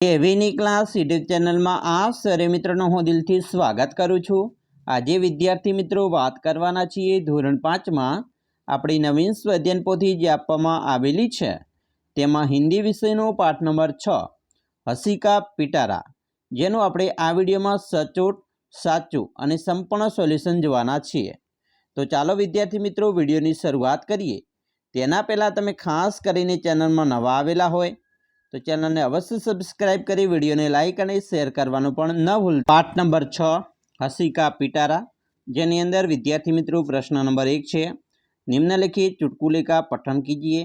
એવીની class YouTube ચેનલમાં આ સરે મિત્રોનો હું દિલથી સ્વાગત કરું છું. આજે વિદ્યાર્થી મિત્રો વાત કરવાના છીએ ધોરણ પાંચમાં આપણી નવીન સ્વધ્યન પોથી જે આપવામાં આવેલી છે. તેમાં હિન્દી વિષયનો પાઠ નંબર છ, હસિકા પિટારા, જેનું આપણે આ વિડીયોમાં સચોટ, સાચું અને સંપૂર્ણ સોલ્યુશન જોવાના છીએ. તો ચાલો વિદ્યાર્થી મિત્રો વિડીયોની શરૂઆત કરીએ. તેના પહેલાં તમે ખાસ કરીને ચેનલમાં નવા આવેલા હોય તો ચેનલને અવશ્ય સબસ્ક્રાઇબ કરી વિડીયોને લાઇક અને શેર કરવાનું પણ ન ભૂલ પાઠ નંબર છ હસિકા પિટારા જેની અંદર વિદ્યાર્થી મિત્રો પ્રશ્ન નંબર એક છે નિમ્નલિખિત ચુટકુલે કા પઠન કીજીએ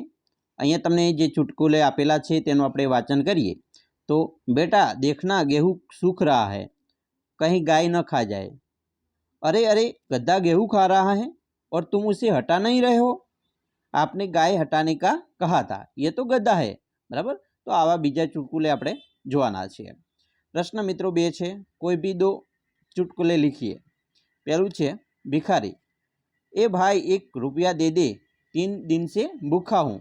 અહીંયા તમને જે ચુટકુલે આપેલા છે તેનું આપણે વાંચન કરીએ તો બેટા देखना गेहूँ सूख रहा है कहीं गाय न खा जाए अरे अरे गद्दा गेहूँ खा रहा है और तुम उसे हटा नहीं रहे हो आपने गाय हटाने का कहा था ये तो गद्दा है બરાબર તો આવા બીજા ચુટકુલે આપણે જોવાના છીએ પ્રશ્ન મિત્રો બે છે કોઈ બી દો ચુટકુલે લીખીએ પહેલું છે ભિખારી એ ભાઈ એક रुपया दे दे तीन दिन से भूखा हूँ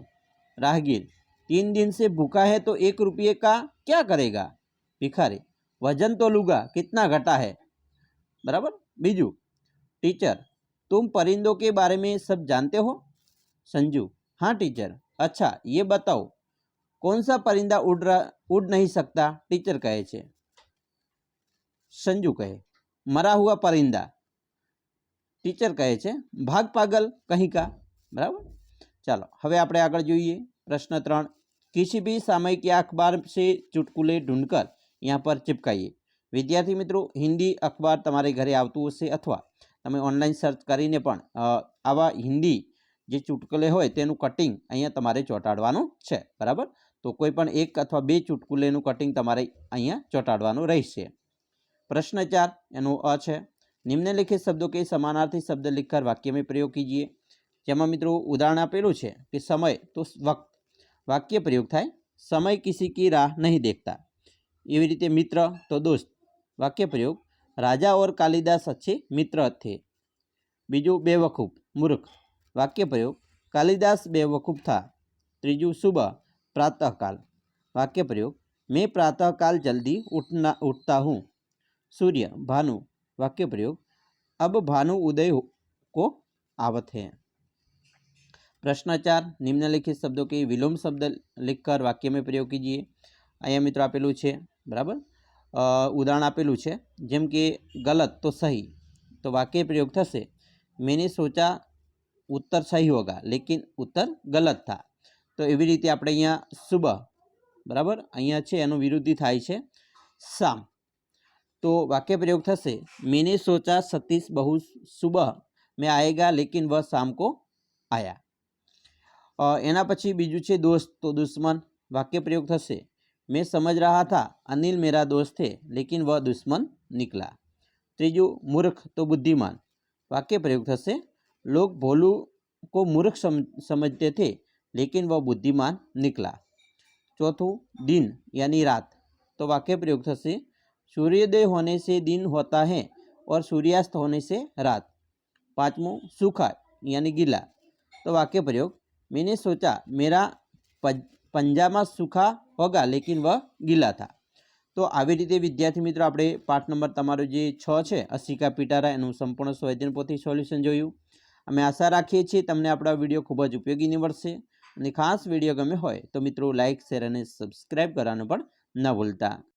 राहगीर तीन दिन से भूखा है तो एक रुपये का क्या करेगा भिखारी वजन तो लूंगा कितना घटा है बराबर बीजू टीचर तुम परिंदों के बारे में सब जानते हो संजू हाँ टीचर अच्छा ये बताओ कौन सा परिंदा ઉડ નહીં उड़ ટીચર કહે છે. સંજુ કહે, મરા હુઆ પરિંદા. ટીચર કહે છે, ભાગ પાગલ કહી કા. બરાબર? ચાલો, હવે આપણે આગળ જોઈએ, પ્રશ્ન ત્રણ. કિસી ભી સામયિક અખબાર છે ચુટકુલે ઢૂંઢકર અહીંયા પર ચિપકાઈએ. વિદ્યાર્થી મિત્રો, હિન્દી અખબાર તમારે ઘરે આવતું હશે અથવા તમે ઓનલાઈન સર્ચ કરીને પણ આવા હિન્દી જે ચુટકલે હોય તેનું કટિંગ અહીંયા તમારે ચોંટાડવાનું છે. બરાબર? તો કોઈ પણ એક અથવા બે ચૂટકુલેનું કટિંગ તમારે અહીંયા ચોંટાડવાનું રહેશે. પ્રશ્ન ચાર, એનું અ છે. નિમ્નલિખિત શબ્દો કે સમાનાર્થી શબ્દ લીખકર વાક્યમાં પ્રયોગ કીજીએ. જેમાં મિત્રો ઉદાહરણ આપેલું છે કે સમય તો વક્ત. વાક્ય પ્રયોગ થાય, સમય કિસી કી રાહ નહીં દેખતા. એવી રીતે મિત્ર તો દોસ્ત. વાક્ય પ્રયોગ, રાજા ઓર કાલિદાસ અચ્છે મિત્ર થે બીજું, બેવકૂફ, મૂર્ખ. વાક્ય પ્રયોગ, કાલિદાસ બેવકૂફ થા. ત્રીજું, સુબહ. प्रातःकाल वाक्य प्रयोग मैं प्रातःकाल जल्दी उठना उठता हूँ सूर्य भानु वाक्य प्रयोग अब भानु उदय हो- को आवत है प्रश्न चार निम्नलिखित शब्दों के विलोम शब्द लिखकर वाक्य में प्रयोग कीजिए અહીંયા મિત્રો આપેલું છે બરાબર અ, ઉદાહરણ આપેલું છે જેમ કે ગલત તો સહી તો વાક્ય પ્રયોગ થશે મેને સોચા ઉત્તર સહી હોગા લેકિન ઉત્તર ગલત થા તો એવી રીતે આપણે અહીંયા સુબ બરાબર? અહીંયા છે, એનું વિરુદ્ધિ થાય છે. સામ. તો વાક્ય પ્રયોગ થશે. મેને સોચા સતીશ બહુ સુબ મેં આયેગા લેકિન વ શામ કો આયા. એના પછી બીજું છે દોસ્ત. તો દુશ્મન. વાક્ય પ્રયોગ થશે. મેં સમજ રહ્યા થા, અનિલ મેરા દોસ્ત થે લેકિન વ દુશ્મન નીકળા ત્રીજું, મૂર્ખ તો બુદ્ધિમાન. વાક્ય પ્રયોગ થશે. લોક ભોલું કો મૂર્ખ સમજતે થે लेकिन वह बुद्धिमान निकला चौथું दिन यानी रात तो वाक्य प्रयोग થશે सूर्योदय होने से दिन होता है और सूर्यास्त होने से रात पाँचवों सूखा यानी गीला तो वाक्य प्रयोग मैंने सोचा मेरा पज- पंजामा सूखा होगा लेकिन वह गीला था તો આવી રીતે વિદ્યાર્થી મિત્રો આપણે પાઠ નંબર તમારો જે છ છે અસિકા પિટારા એનું સંપૂર્ણ સ્વયજન પોથી સોલ્યુશન જોયું અમે આશા રાખીએ છીએ તમને આપણા વિડીયો ખૂબ જ ઉપયોગી નીવડશે અને ખાસ વીડિયો ગમે હોય તો મિત્રો લાઇક શેર અને સબસ્ક્રાઈબ કરવાનું પણ ન ભૂલતા.